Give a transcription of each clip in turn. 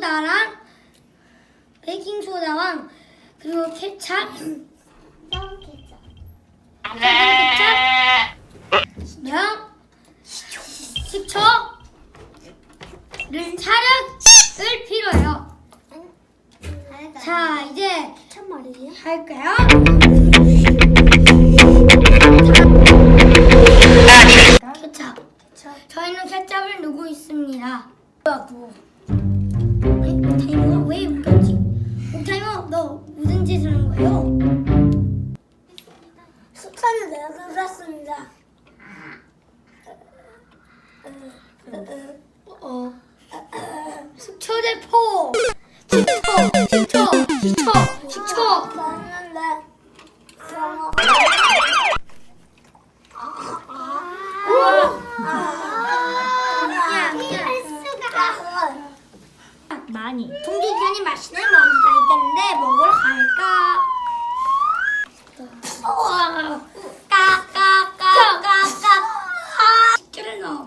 소다랑 베이킹 소다랑 그리고 케찹 썬 케찹 썬 케찹 수명 식초는 사력을 필요해요. 자 이제 첫 말이에요. 할까요? 네. 케찹. 저희는 케찹을 누고 있습니다. 누구? 뭐. 아니, 타이머가 왜 웃겼지? 옥타이머, 너 무슨 짓을 한 거예요? 숙사는 내가 긁었습니다. 어. 숙초대포. 10초, 10초, 10초, 10초. 봤는데 그럼 야, 야. 많이. 동진편이 맛있는 먹이가 있겠는데 먹으러 갈까? 까까까까까. 아, 식초를 넣어.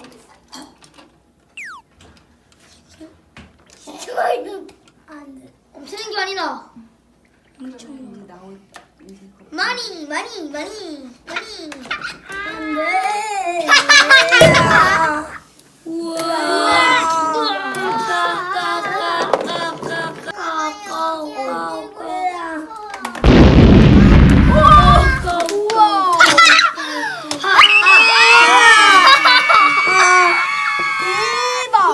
식초를 안 돼. 엄청 많이 넣어. 많이, 많이, 많이, 많이. 안